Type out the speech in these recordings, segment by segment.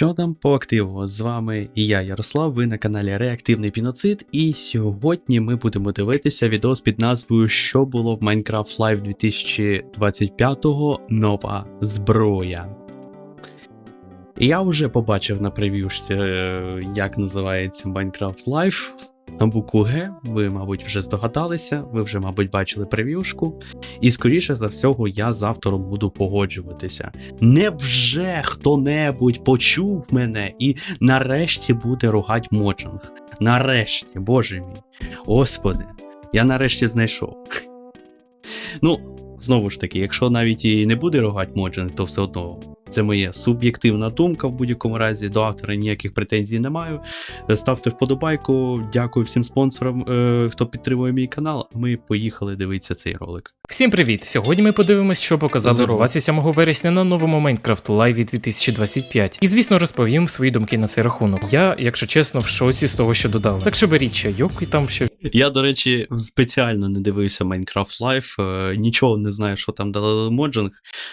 Що там по активу? З вами я, Ярослав, ви на каналі Реактивний Піноцид, і сьогодні ми будемо дивитися відос під назвою Що було в Minecraft Live 2025 нова зброя. Я вже побачив на прев'юшці, е, як називається Minecraft Live на букву Г. Ви, мабуть, вже здогадалися, ви вже, мабуть, бачили прев'юшку. І скоріше за всього, я з автором буду погоджуватися. Невже хто-небудь почув мене і нарешті буде ругать моджинг? Нарешті, боже мій. Господи, я нарешті знайшов. Ну, знову ж таки, якщо навіть і не буде ругать моджинг, то все одно. Це моя суб'єктивна думка в будь-якому разі. До автора ніяких претензій не маю. Ставте вподобайку. Дякую всім спонсорам, е, хто підтримує мій канал. Ми поїхали дивитися цей ролик. Всім привіт! Сьогодні ми подивимось, що показали Здорово. 27 вересня на новому Майнкрафт лайві 2025. І звісно, розповім свої думки на цей рахунок. Я, якщо чесно, в шоці з того, що додали. Так що беріть чайок і там ще Я, до речі, спеціально не дивився Minecraft Live, е, нічого не знаю, що там дали моджинг,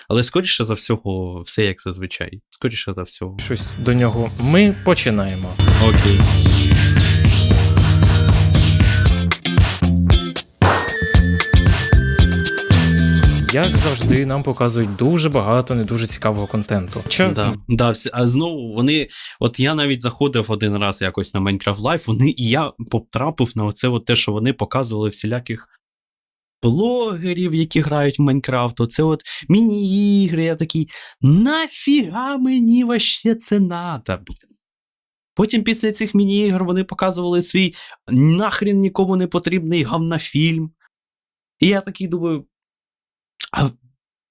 але скоріше за всього, все як зазвичай. Скоріше за всього. щось до нього. Ми починаємо. Окей. Як завжди, нам показують дуже багато не дуже цікавого контенту. Чи Да, да, а знову вони. От я навіть заходив один раз якось на Minecraft Live, вони, і я потрапив на оце от те, що вони показували всіляких блогерів, які грають в Майнкрафт. Оце от міні-ігри. Я такий, нафіга мені вообще це надо, блін. Потім після цих міні-ігор вони показували свій нахрен нікому не потрібний гавнафільм. І я такий думаю. А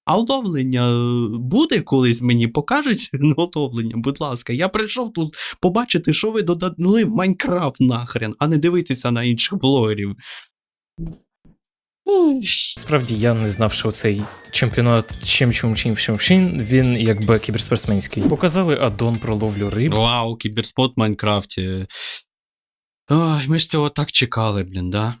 а оновлення е, буде колись мені покажуть оновлення, будь ласка. Я прийшов тут побачити, що ви додали в Майнкрафт нахрен, а не дивитися на інших блогерів. Справді я не знав, що цей чемпіонат чим чум чим чим чим він якби кіберспортсменський. Показали аддон про ловлю риб. Вау, кіберспот в Майнкрафті. Ой, ми ж цього так чекали, блін, да?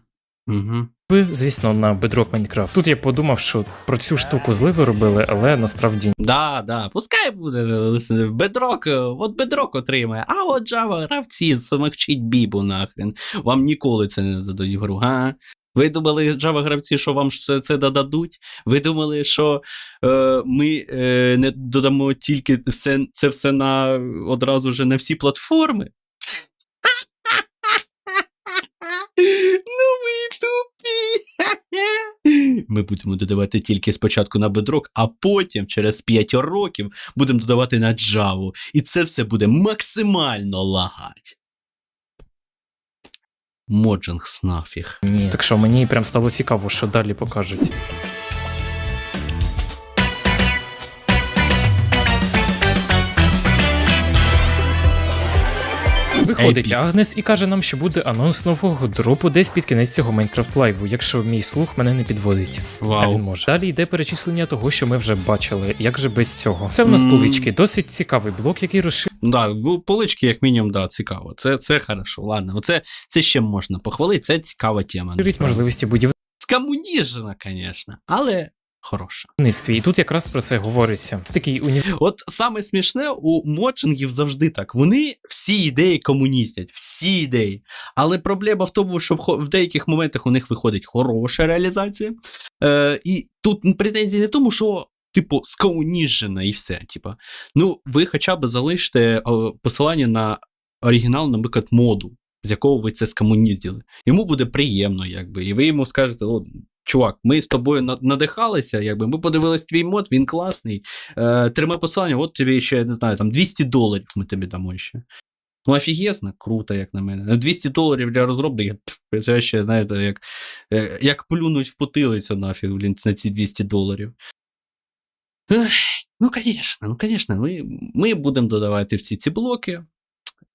Угу. Ви, звісно, на Bedrock Minecraft. Тут я подумав, що про цю штуку зливи робили, але насправді Да, да, пускай буде бедрок, от бедрок отримає, а от Java гравці замовчіть бібу нахрен. Вам ніколи це не дадуть гру, га? Ви думали, Java гравці, що вам це, це додадуть? Ви думали, що е, ми е, не додамо тільки все, це все на одразу же на всі платформи? Ну ви тупі. Ми будемо додавати тільки спочатку на Bedrock, а потім, через 5 років, будемо додавати на Java. І це все буде максимально лагать. Моджинг снафіг. Так що мені прям стало цікаво, що далі покажуть. Виходить Епік. Агнес і каже нам, що буде анонс нового дропу десь під кінець цього Майнкрафт лайву, якщо мій слух мене не підводить. А він може. Далі йде перечислення того, що ми вже бачили. Як же без цього? Це в нас М. полички. Досить цікавий блок, який розширює Да, полички, як мінімум, да, цікаво. Це, це хорошо. Ладно, оце це ще можна похвалити, це цікава тема. можливості будівництва. Скомуніжена, звісно, але хороша. І тут якраз про це говориться. Це такий уні... От саме смішне у моджингів завжди так. Вони всі ідеї комуністять, всі ідеї. Але проблема в тому, що в, хо- в деяких моментах у них виходить хороша реалізація. Е, і тут претензії не в тому, що. Типу, скомуніжена і все. Типу. Ну, ви хоча б залиште о, посилання на оригінал, наприклад, моду, з якого ви це скомуніздили. Йому буде приємно, якби. І ви йому скажете: о, чувак, ми з тобою надихалися, якби ми подивились твій мод, він класний. Е, тримай посилання, от тобі ще, не знаю, там 200 доларів ми тобі дамо ще. Ну, офігезно, круто, як на мене. 200 доларів для розробників, пф, це ще, знаєте, як, е, як плюнуть в потилицю нафіг, блін, на ці 200 доларів. Ну, звісно, ну, звісно, ми, ми будемо додавати всі ці блоки.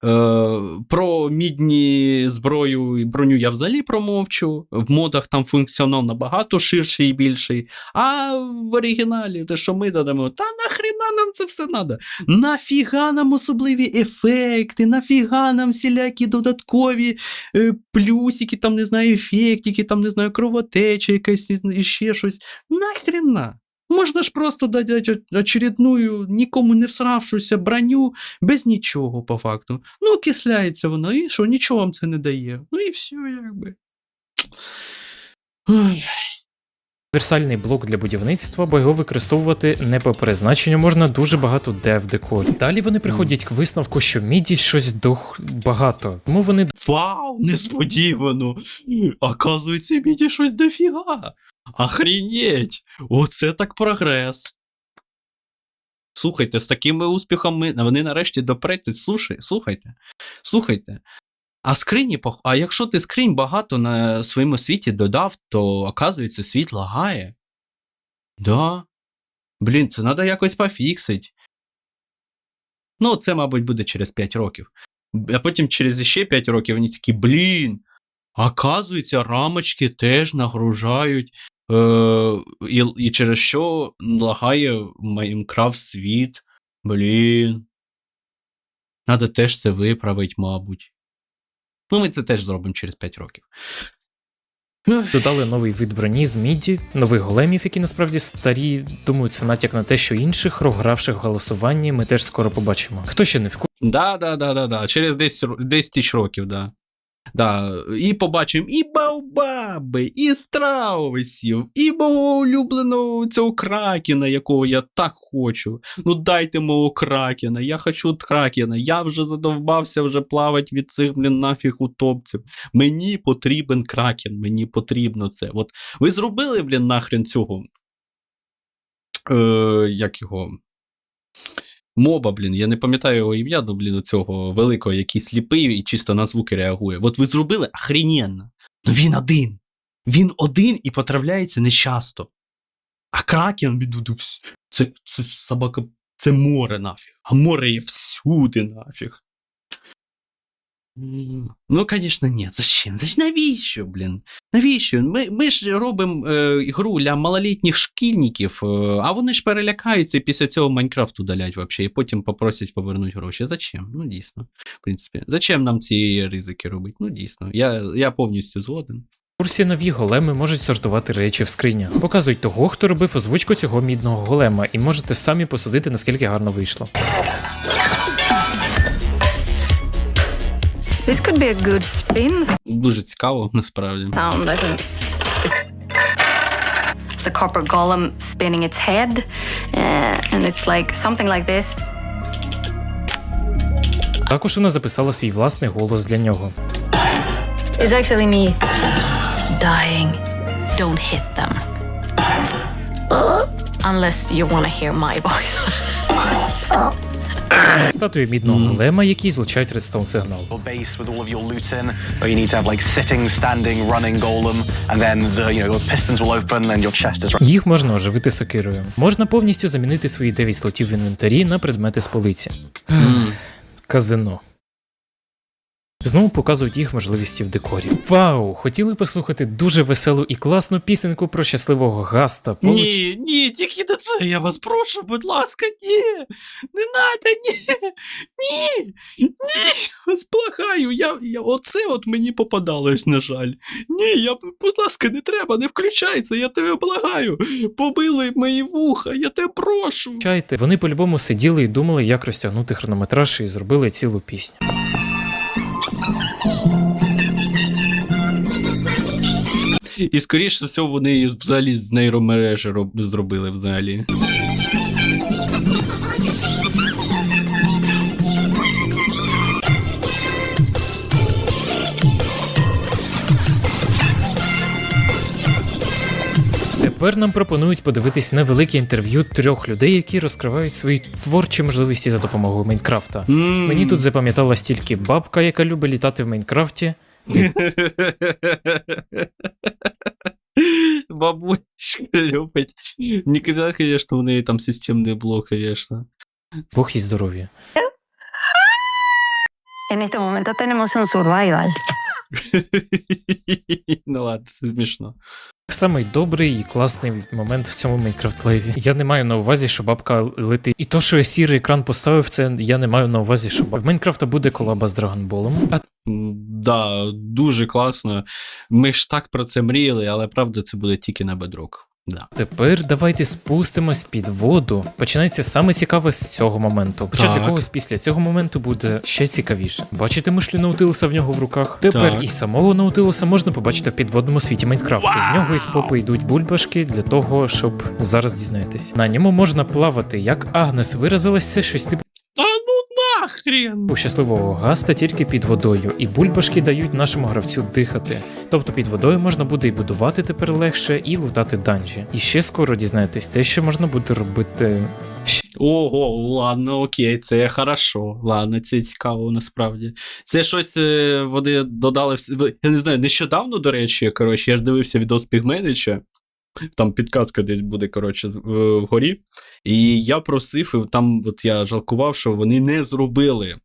Е, про мідні зброю і броню я взагалі промовчу. В модах там функціонал набагато ширший і більший. А в оригіналі, те, що ми додамо, та нахріна нам це все треба? Нафіга нам особливі ефекти, нафіга нам всілякі додаткові е, плюсики, там не знаю, ефектики, там не знаю, кровотеча якась і ще щось. Нахріна? Можна ж просто дати очередную, нікому не всравшуся броню, без нічого, по факту. Ну, окисляється вона, і що, нічого вам це не дає. Ну і все, якби. Ой. Універсальний блок для будівництва, бо його використовувати не по призначенню можна дуже багато де в декорі. Далі вони приходять к висновку, що міді щось дох багато, тому вони Вау, несподівано. Оказується, мені щось дофіга. Охренеть! Оце так прогрес. Слухайте, з такими успіхами вони нарешті допретуть. Слушай, слухайте, слухайте. А скрині, а якщо ти скринь багато на своєму світі додав, то оказується світ лагає. Да. Блін, це треба якось пофіксить. Ну, це, мабуть, буде через 5 років. А потім через ще 5 років вони такі, блін. Оказується, рамочки теж нагружають, е, і, і через що лагає Майнкрафт світ. Блін. Надо теж це виправити, мабуть. Ну, ми це теж зробимо через 5 років. Додали новий вид броні з міді, нових големів, які насправді старі. Думаю, це натяк на те, що інших програвших в голосуванні ми теж скоро побачимо. Хто ще не в Да, да, да, да, да. Через 10, ро- 10 тисяч років, да. Да. І побачимо і Баобаби, і страусів, і мого улюбленого цього кракена, якого я так хочу. Ну дайте мого кракена, я хочу кракена. Я вже задовбався вже плавати від цих, блін, нафіг утопців. Мені потрібен кракен, мені потрібно це. От ви зробили, блін, нахрен цього. Е, як його? Моба, блін, я не пам'ятаю його ім'я, ну, блін, цього великого, який сліпий і чисто на звуки реагує. От ви зробили охрененно. Ну він один. Він один і потрапляється нечасто. А кракен, це, це собака, це море нафіг. А море є всюди нафіг. Ну, звісно, ні. Зачем? Навіщо, блін? Навіщо? Ми, ми ж робимо е, гру для малолітніх шкільників, е, а вони ж перелякаються і після цього Майнкрафт удалять вообще, і потім попросять повернути гроші. Зачем? Ну, дійсно. В принципі, зачем нам ці ризики робити? Ну, дійсно. Я, я повністю згоден. курсі нові големи можуть сортувати речі в скринях. Показують того, хто робив озвучку цього мідного голема, і можете самі посудити, наскільки гарно вийшло. This could be a good spin Дуже цікаво, насправді. sound, I think. It's the copper golem spinning its head, uh, and it's like something like this. Також вона записала свій власний голос для нього. It's actually me dying. Don't hit them. Unless you want to hear my voice. Статуя мідного голема, який злучають редстоун сигнал. base with all of your loot in, or you need to have like sitting, standing, running golem, and then the you know the pistons will open and your chest is Їх можна оживити сокирою. Можна повністю замінити свої 9 слотів в інвентарі на предмети з полиці. Казино. Знову показують їх можливості в декорі. Вау! Хотіли послухати дуже веселу і класну пісеньку про щасливого гаста. Получ- Ні, ні, тільки не це, я вас прошу, будь ласка, ні. Не надо, ні. Ні. Ні. Вас благаю. Я, я, оце от мені попадалось, на жаль. Ні, я, будь ласка, не треба, не включай це, я тебе благаю. Побили мої вуха, я тебе прошу. Чайте, вони по-любому сиділи і думали, як розтягнути хронометраж, і зробили цілу пісню. І скоріше за всього вони її взагалі з нейромережі роб- зробили взагалі. Тепер нам пропонують подивитись невелике інтерв'ю трьох людей, які розкривають свої творчі можливості за допомогою Майнкрафта. М. Мені тут запам'яталась тільки бабка, яка любить літати в Майнкрафті. Бабусечка любить. Ніколи, звісно, у неї там системний блок, звісно. Бог їй здоров'я. En este momento tenemos un survival. ну ладно, це смішно. Самий добрий і класний момент в цьому Майнкрафт лайві. Я не маю на увазі, що бабка летить. І то, що я сірий екран поставив, це я не маю на увазі, що баб- в Майнкрафта буде колаба з Драгонболом. А Да, дуже класно. Ми ж так про це мріяли, але правда це буде тільки на бедрок. Да. Тепер давайте спустимось під воду. Починається саме цікаве з цього моменту. Хоча для Так. когось після цього моменту буде ще цікавіше. Бачите мишлю Наутилуса в нього в руках? Тепер Так. і самого Наутилуса можна побачити в підводному світі Майнкрафту. В нього із попи йдуть бульбашки для того, щоб зараз дізнаєтесь. На ньому можна плавати, як Агнес виразилась, це щось типу А ну нахрен! у щасливого гаста тільки під водою, і бульбашки дають нашому гравцю дихати. Тобто під водою можна буде і будувати тепер легше, і лутати данжі. І ще скоро дізнаєтесь те, що можна буде робити. Ого, ладно, окей, це хорошо. Ладно, це цікаво насправді. Це щось е, вони додали. Я не знаю, нещодавно, до речі, коротше, я ж дивився відос Пігменича. Там підказка десь буде, коротше, вгорі. І я просив, і там от я жалкував, що вони не зробили.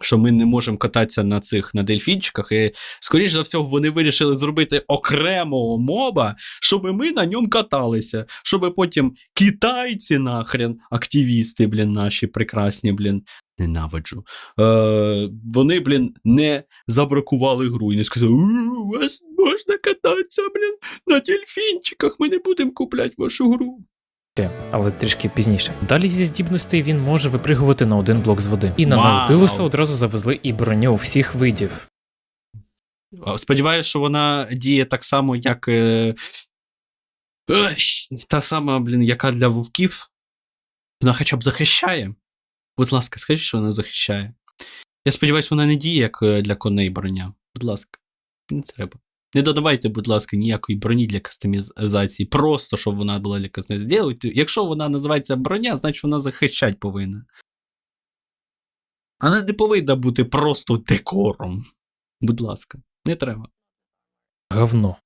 Що ми не можемо кататися на цих на дельфінчиках, і скоріш за всього вони вирішили зробити окремого моба, щоб ми на ньому каталися, щоб потім китайці нахрен, активісти, блін, наші прекрасні, блін, ненавиджу. Е, вони, блін, не забракували гру і не сказали, «У, вас можна кататися, блін, на дельфінчиках, ми не будемо купляти вашу гру. але трішки пізніше. Далі зі здібностей він може випригувати на один блок з води. І на! Наутилуса одразу завезли і броню всіх видів. А, Сподіваюсь, що вона діє так само, як. Е... ой, Та сама, блін, яка для вовків. Вона хоча б захищає. Будь ласка, скажіть, що вона захищає. Я сподіваюся, вона не діє, як е, для коней броня. Будь ласка, не треба. Не додавайте, будь ласка, ніякої броні для кастомізації. Просто щоб вона була для кастомізації. Якщо вона називається броня, значить вона захищати повинна. Вона не повинна бути просто декором. Будь ласка, не треба. Говно.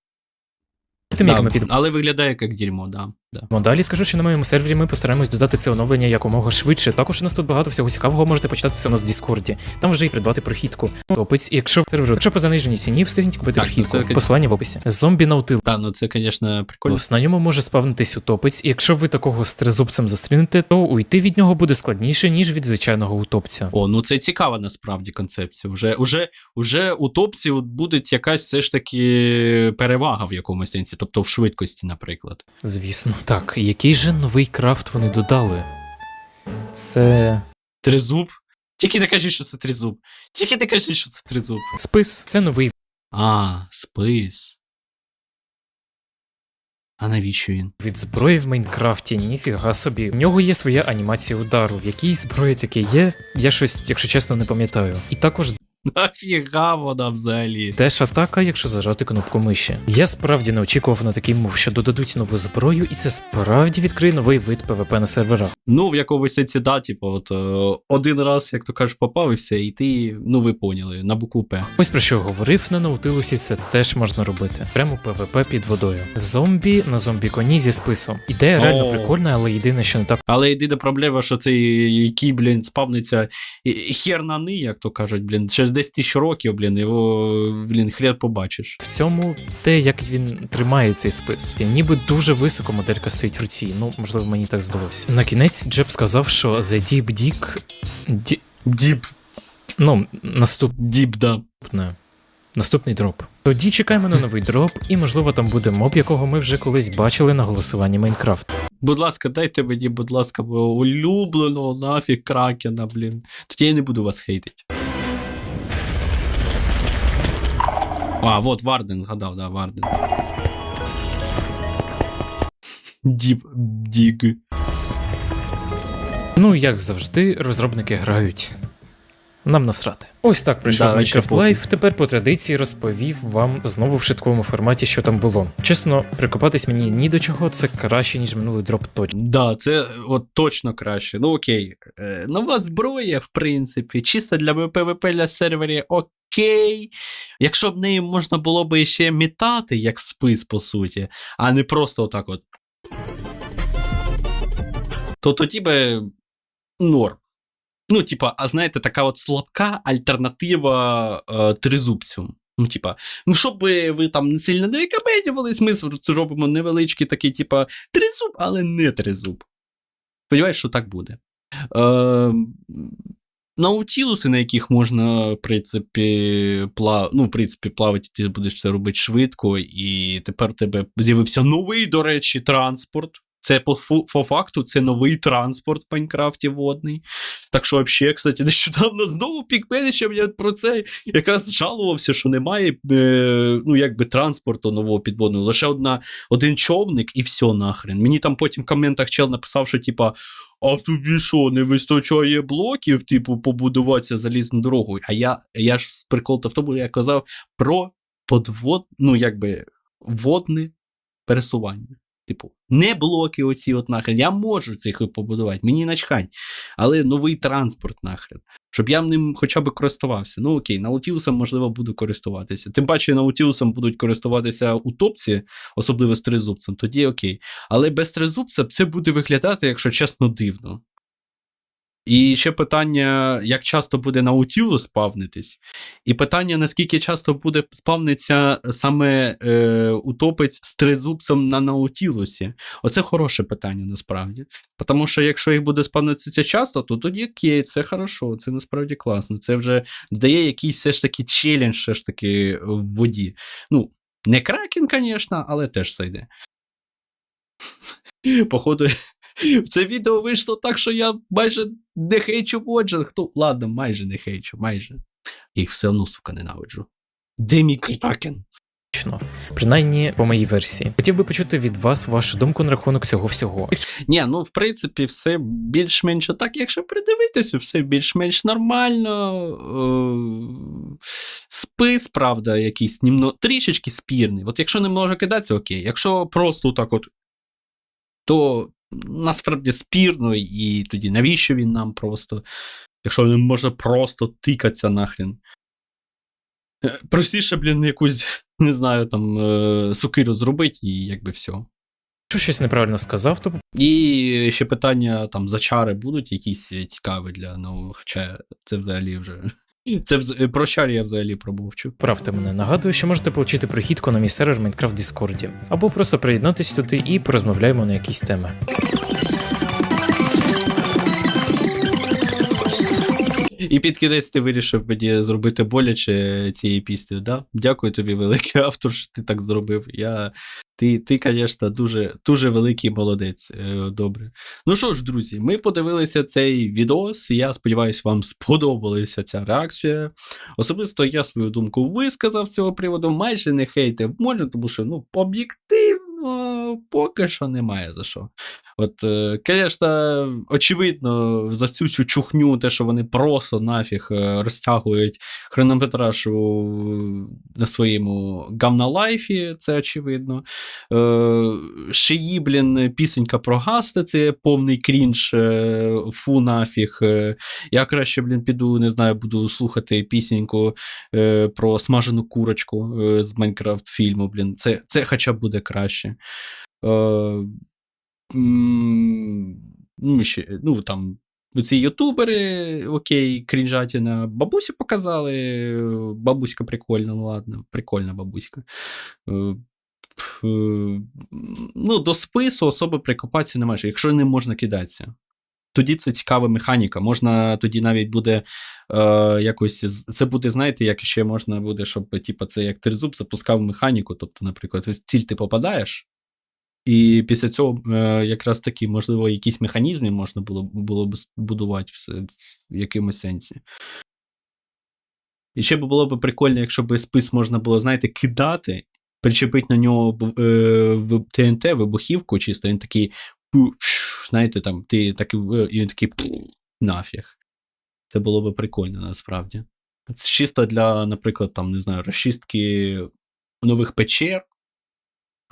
Да, але виглядає як дерьмо, да. Да. далі, скажу, що на моєму сервері ми постараємось додати це оновлення якомога швидше. Також у нас тут багато всього цікавого можете почитати це у нас в Діскорді. Там вже і придбати прохідку. Опиць, якщо сервер, якщо по заниженій ціні, встигніть купити Так, ну це. Посилання в описі. Зомбі Наутилус. Та, ну це, звісно, прикольно. На ньому може спавнитись утопець, і якщо ви такого з тризубцем зустрінете, то уйти від нього буде складніше, ніж від звичайного утопця. О, ну це цікава насправді концепція. Уже, уже, уже у топці буде якась все ж таки перевага в якомусь сенсі, тобто в швидкості, наприклад. Звісно. Так, який же новий крафт вони додали? Це Тризуб. Тільки не кажіть, що це тризуб. Тільки не кажіть, що це тризуб. спис. Це новий А, спис. А навіщо він? від зброї в Майнкрафті, ніфіга собі. В нього є своя анімація удару. В якій зброї таке є, я щось, якщо чесно, не пам'ятаю. І також Нафіга вона взагалі? теж атака, якщо зажати кнопку миші. Я справді не очікував на такий мов, що додадуть нову зброю, і це справді відкриє новий вид ПВП на серверах. Ну, в якомусь сенсі, да, типу, от е, один раз, як то кажеш, попав і все, і ти, ну ви поняли, на букву П. Ось про що говорив на Наутилусі, це теж можна робити. Прямо ПВП під водою. Зомбі на зомбі коні зі списом. Ідея реально прикольна, але єдине, що не так Але єдина проблема, що цей який, блін, спавниться хер на ни, як то кажуть, блін, через 10 тисяч років, блін, його, блін, хрен побачиш. в цьому те, як він тримає цей спис. І ніби дуже високо моделька стоїть в руці. Ну, можливо, мені так здалося. На кінець Джеб сказав, що The Deep Dick... Ді... Діп, Ну, наступне. діп, да. Наступний дроп. Тоді чекаємо на новий дроп, і можливо там буде моб, якого ми вже колись бачили на голосуванні Майнкрафт. Будь ласка, дайте мені, будь ласка, улюбленого нафіг кракена, блін. Тоді я не буду вас хейтити. А, вот Варден згадав, да, Варден. Діп, діг. Ну, як завжди, розробники грають. Нам насрати. Ось так прийшов Да, Minecraft. Live. Тепер по традиції розповів вам знову в швидкому форматі, що там було. Чесно, прикопатись мені ні до чого, це краще, ніж минулий дроп точно. Да, це от точно краще. Ну окей. Е, нова зброя, в принципі, чисто для ПВП для сервері окей. Якщо б нею можна було б ще мітати, як спис, по суті, а не просто отак от. То тоді би норм. Ну, типа, а знаєте, така от слабка альтернатива е, тризубцю. Ну, типа, ну, щоб ви там не сильно не викабедювались, ми зробимо невеличкий такий, типа, тризуб, але не тризуб. Сподіваюсь, що так буде. Е, наутілуси, на яких можна, в принципі, плав... ну, в принципі, плавати, ти будеш це робити швидко, і тепер у тебе з'явився новий, до речі, транспорт. Це по, по факту це новий транспорт в Майнкрафті водний. Так що, взагалі, кстати, нещодавно знову пікменичем я про це якраз жалувався, що немає е, ну, якби транспорту нового підводного. Лише одна, один човник і все нахрен. Мені там потім в коментах чел написав, що типа. А тобі що, не вистачає блоків, типу, побудуватися залізну дорогу. А я, я ж прикол то в тому, я казав про подвод, ну, якби водне пересування. Типу, не блоки оці от нахрен. Я можу цих побудувати, мені начхань. Але новий транспорт нахрен. Щоб я ним хоча б користувався. Ну окей, Наутілусом, можливо, буду користуватися. Тим паче, Наутілусом будуть користуватися утопці, особливо з тризубцем, тоді окей. Але без тризубця це буде виглядати, якщо чесно, дивно. І ще питання, як часто буде Наутілус спавнитись, і питання, наскільки часто буде спавнитися саме е, утопець з тризубцем на Наутілусі. Оце хороше питання насправді. Тому що якщо їх буде спавнитися часто, то тоді окей, це хорошо, це насправді класно. Це вже дає якийсь все ж таки челендж все ж таки в воді. Ну, не кракен, звісно, але теж зайде. Походу, в це відео вийшло так, що я майже не хейчу Моджинг. Ну, ладно, майже не хейчу, майже. Їх все одно, сука, ненавиджу. Де мій кракен? Принаймні по моїй версії. Хотів би почути від вас вашу думку на рахунок цього всього. Ні, ну в принципі, все більш-менш так, якщо придивитися, все більш-менш нормально. Е- Спис, правда, якийсь німно, трішечки спірний. От якщо не може кидатися, окей. Якщо просто так от, то насправді спірно, і тоді навіщо він нам просто, якщо він може просто тикатися нахрен. Е, Простіше, блін, якусь, не знаю, там, е- сукиру зробити, і якби все. Якщо щось неправильно сказав, то І ще питання там за чари будуть якісь цікаві для ну, хоча це взагалі вже. Це вз- про чар я взагалі промовчу. Правте мене, нагадую, що можете отримати прихідку на мій сервер Minecraft Discord, або просто приєднатись туди і порозмовляємо на якісь теми. І під кінець ти вирішив мені зробити боляче цією піснею, да? Дякую тобі, великий автор, що ти так зробив. Я... Ти, ти, звісно, дуже, дуже великий молодець. Е, Добре. Ну що ж, друзі, ми подивилися цей відос. Я сподіваюся, вам сподобалася ця реакція. Особисто я свою думку висказав з цього приводу. Майже не хейте може, тому що ну, об'єктивно поки що немає за що. От, е, звісно, очевидно, за цю цю чухню, те, що вони просто нафіг е, розтягують хронометраж на своєму гамна-лайфі, це очевидно. Е, Шиї, блін, пісенька про гасти, це повний крінж, е, фу нафіг. Е, Я краще, блін, піду, не знаю, буду слухати пісеньку е, про смажену курочку е, з Майнкрафт фільму, блін. Це, це хоча б буде краще. Ну, ще, ну, там, ці ютубери, окей, крінжатіна, бабусю показали. Бабуська прикольна, ну ладно, прикольна бабуська. Е, е, Ну, до спису особи прикопатися немає, якщо не можна кидатися. Тоді це цікава механіка. Можна тоді навіть буде е, якось. Це буде, знаєте, як ще можна буде, щоб типу, це як тризуб запускав механіку. Тобто, наприклад, в ціль ти попадаєш, і після цього е, якраз таки, можливо, якісь механізми можна було, було б будувати в, в якомусь сенсі. І ще було б прикольно, якщо б спис можна було, знаєте, кидати, причепити на нього е, ТНТ, вибухівку, чисто він такий, знаєте, там, ти такий, е, і він такий нафіг. Це було б прикольно насправді. Чисто для, наприклад, там, не знаю, розчистки нових печер,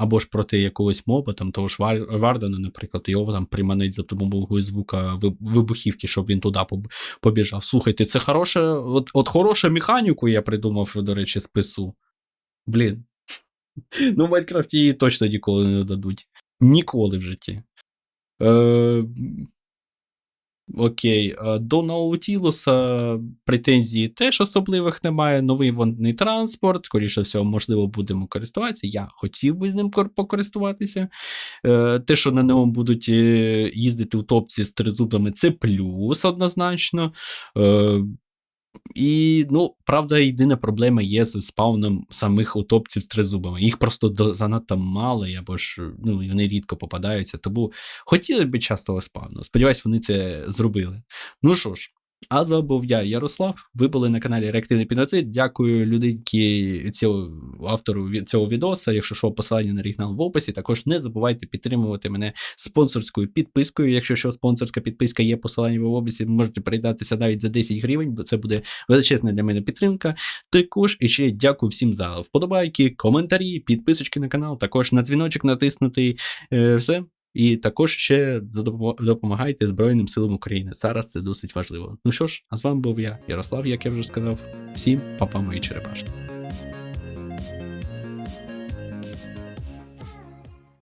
або ж проти якогось моба, там того ж Вардена, наприклад, його там приманить за допомогою звука вибухівки, щоб він туди поб- побіжав. Слухайте, це хороша, от, от хорошу механіку я придумав, до речі, спису. Блін. Ну, в Майнкрафті її точно ніколи не дадуть. Ніколи в житті. Е, Окей, е, до Наутілуса претензій теж особливих немає. Новий водний транспорт, скоріше всього, можливо, будемо користуватися. Я хотів би з ним кор- покористуватися. Е, Те, що на ньому будуть е, їздити у топці з тризубами, це плюс однозначно. І, ну, правда, єдина проблема є з спауном самих утопців з тризубами. Їх просто до, занадто мало, або ж ну, вони рідко попадаються. Тому хотіли б частого спавну. Сподіваюсь, вони це зробили. Ну що ж, а з вами був я, Ярослав. Ви були на каналі Реактивний Піноцид. Дякую людинки цього автору цього відоса. Якщо що, посилання на оригінал в описі. Також не забувайте підтримувати мене спонсорською підпискою. Якщо що, спонсорська підписка є посилання в описі, можете приєднатися навіть за 10 гривень, бо це буде величезна для мене підтримка. Також і ще дякую всім за вподобайки, коментарі, підписочки на канал, також на дзвіночок натиснутий. Е, все. І також ще допомагайте Збройним силам України. Зараз це досить важливо. Ну що ж, а з вами був я, Ярослав, як я вже сказав. Всім папа мої черепашки.